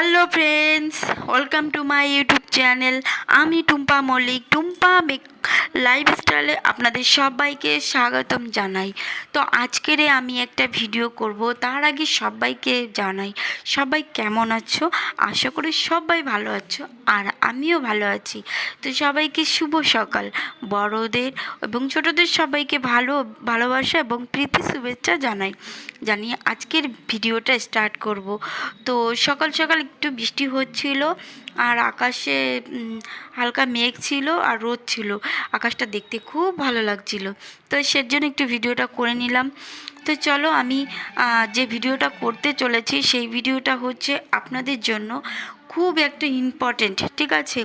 Hello friends welcome to my YouTube channel আমি Tumpa Mallick Tumpa make লাইফস্টাইলে আপনাদের সবাইকে স্বাগতম জানাই। তো আজকেরে আমি একটা ভিডিও করব, তার আগে সবাইকে জানাই, সবাই কেমন আছো? আশা করি সবাই ভালো আছো আর আমিও ভালো আছি। তো সবাইকে শুভ সকাল। বড়দের এবং ছোটদের সবাইকে ভালো, ভালোবাসা এবং প্রীতি শুভেচ্ছা জানাই, জানিয়ে আজকের ভিডিওটা স্টার্ট করব। তো সকাল সকাল একটু বৃষ্টি হচ্ছিল, আর আকাশে হালকা মেঘ ছিল আর রোদ ছিল। আকাশটা দেখতে খুব ভালো লাগছিল। তো সের জন্য একটু ভিডিওটা করে নিলাম। তো চলো আমি যে ভিডিওটা করতে চলেছি, সেই ভিডিওটা হচ্ছে আপনাদের জন্য খুব একটা ইম্পর্টেন্ট ঠিক আছে?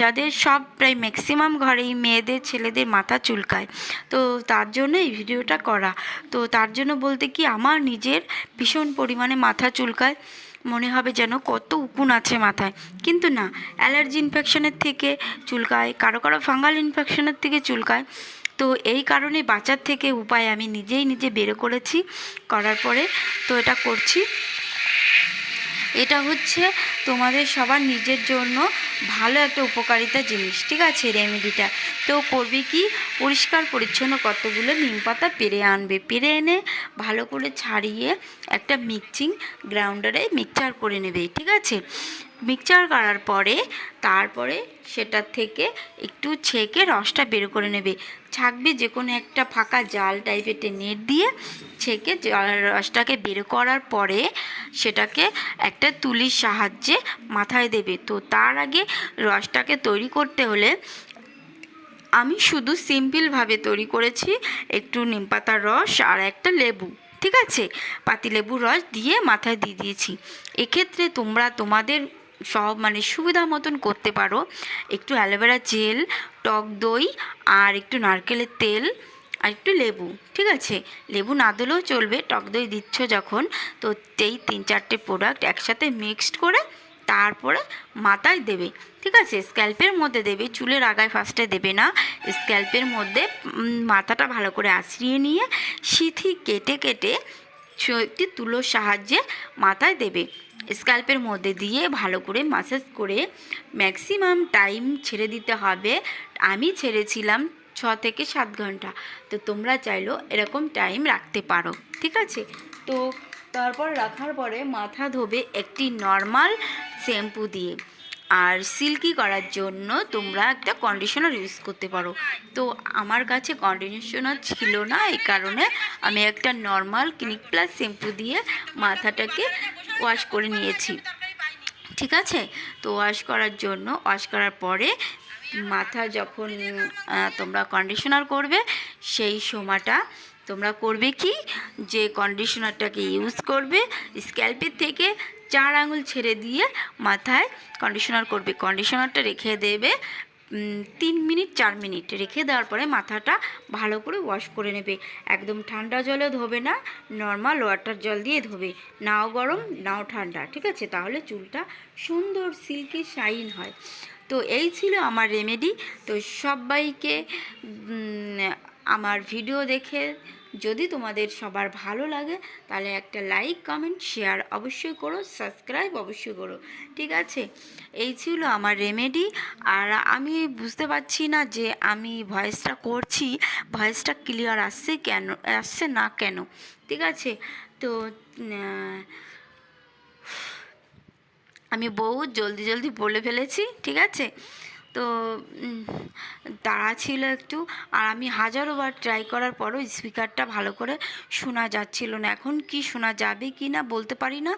যাদের সব প্রায় ম্যাক্সিমাম ঘরেই মেয়েদের, ছেলেদের মাথা চুলকায়, তো তার জন্য এই ভিডিওটা করা। তো তার জন্য বলতে কি, আমার নিজের ভীষণ পরিমাণে মাথা চুলকায়। মনে হবে যেন কত উকুন আছে মাথায়। কিন্তু না, অ্যালার্জি ইনফেকশনের থেকে চুলকায়, কারও কারও ফাঙ্গাল ইনফেকশনের থেকে চুলকায়। তো এই কারণে বাঁচার থেকে উপায় আমি নিজেই নিজে বের করেছি, করার পরে তো এটা করছি। এটা হচ্ছে তোমাদের সবার নিজের জন্য ভালো একটা উপকারিতা জিনিস, ঠিক আছে রেমেডিটা তো করবে কি? পরিষ্কার পরিচ্ছন্ন কতগুলো নিম পাতা পেরে আনবে। পেরে এনে ভালো করে ছাড়িয়ে একটা মিক্সিং গ্রাউন্ডারে মিক্সচার করে নেবে, ঠিক আছে? মিক্সচার করার পরে তারপরে সেটার থেকে একটু ছেঁকে রসটা বের করে নেবে। ছাকবে যে কোনো একটা ফাঁকা জাল টাইপের নেট দিয়ে ছেঁকে রসটাকে বের করার পরে সেটাকে একটা তুলির সাহায্যে মাথায় দেবে। তো তার আগে রসটাকে তৈরি করতে হলে আমি শুধু সিম্পলভাবে তৈরি করেছি একটু নিমপাতার রস আর একটা লেবু, ঠিক আছে? পাতিলেবুর রস দিয়ে মাথায় দিয়ে দিয়েছি। এক্ষেত্রে তোমরা তোমাদের সব মানে সুবিধা মতন করতে পারো। একটু অ্যালোভেরা জেল, টক দই আর একটু নারকেলের তেল আর একটু লেবু, ঠিক আছে? লেবু না দিলেও চলবে, টক দই দিচ্ছ যখন, তো এই তিন চারটে প্রোডাক্ট একসাথে মিক্সড করে তারপরে মাথায় দেবে, ঠিক আছে? স্ক্যাল্পের মধ্যে দেবে, চুলের আগায় ফার্স্টে দেবে না। স্ক্যাল্পের মধ্যে মাথাটা ভালো করে আঁচড়িয়ে নিয়ে সিথি কেটে কেটে একটি তুলোর সাহায্যে মাথায় দেবে। স্ক্যাল্পের মধ্যে দিয়ে ভালো করে মাসাজ করে ম্যাক্সিমাম টাইম ছেড়ে দিতে হবে। আমি ছেড়েছিলাম ছ থেকে সাত ঘণ্টা। তো তোমরা চাইলেও এরকম টাইম রাখতে পারো, ঠিক আছে? তো তারপর রাখার পরে মাথা ধোবে একটি নর্মাল শ্যাম্পু দিয়ে। আর সিল্কি করার জন্য তোমরা একটা কন্ডিশনার ইউজ করতে পারো। তো আমার কাছে কন্ডিশনার ছিল না, এই কারণে আমি একটা নর্মাল ক্লিনিক প্লাস শ্যাম্পু দিয়ে মাথাটাকে ওয়াশ করে নিয়েছি। ঠিক আছে? তো ওয়াশ করার জন্য ওয়াশ করার পরে মাথা যখন তোমরা কন্ডিশনার করবে, সেই সময়টা তোমরা করবে কি? যে কন্ডিশনারটাকে ইউজ করবে স্ক্যাল্পের থেকে চার আঙুল ছেড়ে দিয়ে মাথায় কন্ডিশনার করবে। কন্ডিশনারটা রেখে দেবে তিন মিনিট, চার মিনিট রেখে দেওয়ার পরে মাথাটা ভালো করে ওয়াশ করে নেবে। একদম ঠান্ডা জলে ধোবে না নর্মাল ওয়াটার জল দিয়ে ধোবে। নাও গরম, নাও ঠান্ডা, ঠিক আছে? তাহলে চুলটা সুন্দর সিল্কি শাইন হয়। তো এই ছিল আমার রেমেডি তো সবাইকে আমার ভিডিও দেখে যদি তোমাদের সবার ভালো লাগে, তাহলে একটা লাইক কমেন্ট শেয়ার অবশ্যই করো সাবস্ক্রাইব অবশ্যই করো। ঠিক আছে? এই ছিল আমার রেমেডি আর আমি বুঝতে পারছি না যে আমি ভয়েসটা করছি ভয়েসটা ক্লিয়ার আসছে কেন, আসছে না কেন? ঠিক আছে? তো আমি বহুত জলদি জলদি বলে ফেলেছি, ঠিক আছে? তো তাড়া ছিল একটু, আর আমি হাজারো বার ট্রাই করার পরও স্পিকারটা ভালো করে শোনা যাচ্ছিল না। এখন কি শোনা যাবে কি না বলতে পারি না।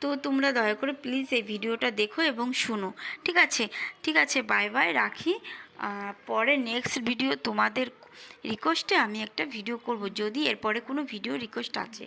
তো তোমরা দয়া করে প্লিজ এই ভিডিওটা দেখো এবং শোনো। ঠিক আছে? ঠিক আছে বাই বাই রাখি। পরে নেক্সট ভিডিও তোমাদের রিকোয়েস্টে আমি একটা ভিডিও করব। যদি এরপরে কোনো ভিডিও রিকোয়েস্ট আছে।